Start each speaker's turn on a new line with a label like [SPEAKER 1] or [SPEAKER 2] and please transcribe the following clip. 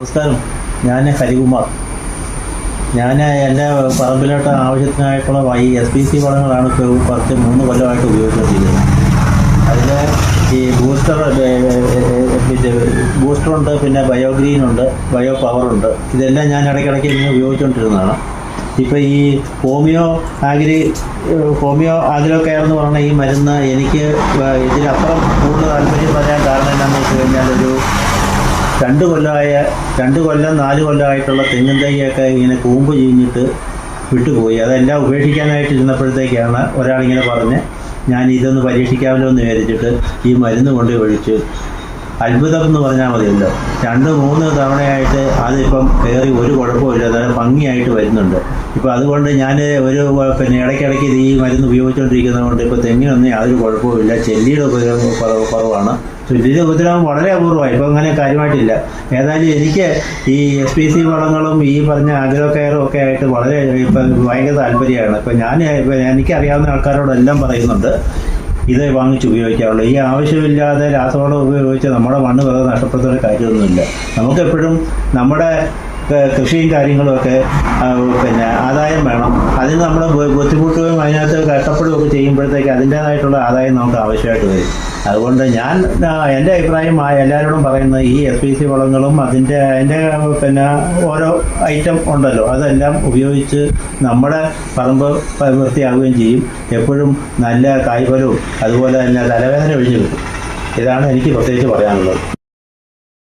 [SPEAKER 1] നമസ്കാരം ഞാൻ ഹരികുമാർ. ഞാൻ എന്റെ പറമ്പിലോട്ട് ആവശ്യത്തിനായിട്ടുള്ള ഈ എസ് പി സി വളങ്ങളാണ് കുറച്ച് മൂന്ന് കൊല്ലമായിട്ട് ഉപയോഗിച്ചുകൊണ്ടിരിക്കുന്നത്. അതിൽ ഈ ബൂസ്റ്റർ ബൂസ്റ്ററുണ്ട് പിന്നെ ബയോഗ്രീൻ ഉണ്ട് ബയോ പവർ ഉണ്ട്. ഇതെല്ലാം ഞാൻ ഇടയ്ക്കിടയ്ക്ക് ഇങ്ങനെ ഉപയോഗിച്ചുകൊണ്ടിരുന്നതാണ്. ഇപ്പോൾ ഈ homeo agri homeo agro care എന്ന് പറയുന്ന ഈ മരുന്ന് എനിക്ക് ഇതിലപ്പുറം കൂടുതൽ താല്പര്യം പറയാൻ രണ്ട് കൊല്ലമായ രണ്ട് കൊല്ലം നാല് കൊല്ലമായിട്ടുള്ള തെങ്ങിൻ തൈയൊക്കെ ഇങ്ങനെ കൂമ്പ് ചീഞ്ഞിട്ട് വിട്ടുപോയി. അതെല്ലാം ഉപേക്ഷിക്കാനായിട്ട് ഇരുന്നപ്പോഴത്തേക്കാണ് ഒരാളിങ്ങനെ പറഞ്ഞ് ഞാൻ ഇതൊന്ന് പരീക്ഷിക്കാമല്ലോ എന്ന് വിചാരിച്ചിട്ട് ഈ മരുന്ന് കൊണ്ട് ഒഴിച്ച് അത്ഭുതം എന്ന് പറഞ്ഞാൽ മതിയല്ലോ. രണ്ട് മൂന്ന് തവണയായിട്ട് അതിപ്പം കയറി ഒരു കുഴപ്പമില്ല നല്ല ഭംഗിയായിട്ട് വരുന്നുണ്ട്. ഇപ്പം അതുകൊണ്ട് ഞാൻ ഒരു പിന്നെ ഇടയ്ക്കിടയ്ക്ക് ഇത് ഈ മരുന്ന് ഉപയോഗിച്ചുകൊണ്ടിരിക്കുന്നത് കൊണ്ട് ഇപ്പോൾ തെങ്ങിനൊന്നും യാതൊരു കുഴപ്പമില്ല ചെല്ലിയുടെ ഉപദ്രവം കുറവ് കുറവാണ്. ചെല്ലിയുടെ ഉപദ്രവം വളരെ അപൂർവമായി ഇപ്പം അങ്ങനെ കാര്യമായിട്ടില്ല. ഏതായാലും എനിക്ക് ഈ എസ് പി സി വളങ്ങളും ഈ പറഞ്ഞ ആഗ്രോ കെയറും ഒക്കെ ആയിട്ട് വളരെ ഇപ്പം ഭയങ്കര താല്പര്യമാണ്. ഇപ്പം ഞാൻ എനിക്കറിയാവുന്ന ആൾക്കാരോടെല്ലാം പറയുന്നുണ്ട്. ഇത് വാങ്ങിച്ച് ഉപയോഗിക്കാറുള്ളൂ. ഈ ആവശ്യമില്ലാതെ രാസവളം ഉപയോഗിച്ച് നമ്മുടെ മണ്ണ് വെറുതെ നഷ്ടപ്പെടുത്തേണ്ട കാര്യമൊന്നുമില്ല. നമുക്കെപ്പോഴും നമ്മുടെ കൃഷിയും കാര്യങ്ങളുമൊക്കെ പിന്നെ ആദായം വേണം. അതിന് നമ്മൾ ബുദ്ധിമുട്ടുകയും അതിനകത്ത് കഷ്ടപ്പെടുകയും ഒക്കെ ചെയ്യുമ്പോഴത്തേക്ക് അതിന്റേതായിട്ടുള്ള ആദായം നമുക്ക് ആവശ്യമായിട്ട് വരും. അതുകൊണ്ട് ഞാൻ എന്റെ അഭിപ്രായം ആ എല്ലാവരോടും പറയുന്നത് ഈ എസ് പി സി വളങ്ങളും അതിന്റെ അതിന്റെ പിന്നെ ഓരോ ഐറ്റം ഉണ്ടല്ലോ. അതെല്ലാം ഉപയോഗിച്ച് നമ്മുടെ പറമ്പ് വൃത്തിയാവുകയും ചെയ്യും. എപ്പോഴും നല്ല കായ്ഫലവും അതുപോലെ തന്നെ തലവേദന ഒഴിഞ്ഞു കിട്ടും. ഇതാണ് എനിക്ക് പ്രത്യേകിച്ച് പറയാനുള്ളത്.